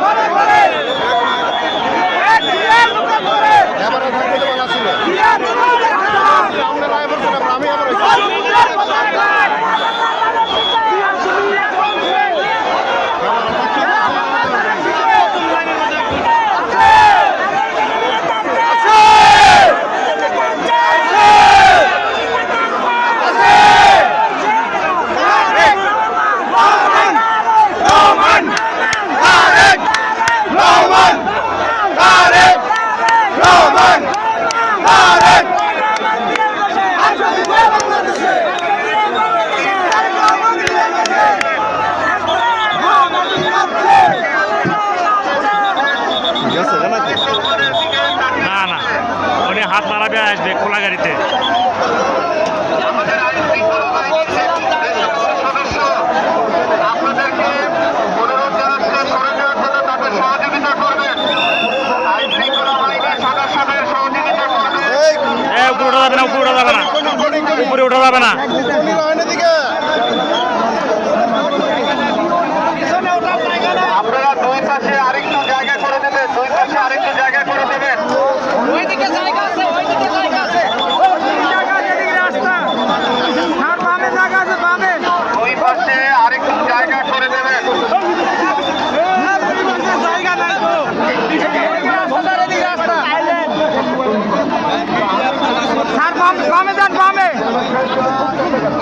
ঘরে ঘরে হাত মারাবে আসবে খোলা গাড়িতে। উপরে উঠা যাবে না উপরে ওঠা যাবে না।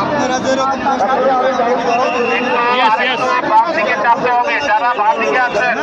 আপনারা যেরকম বাম দিকে চাপতে হবে যারা বাম দিকে আছেন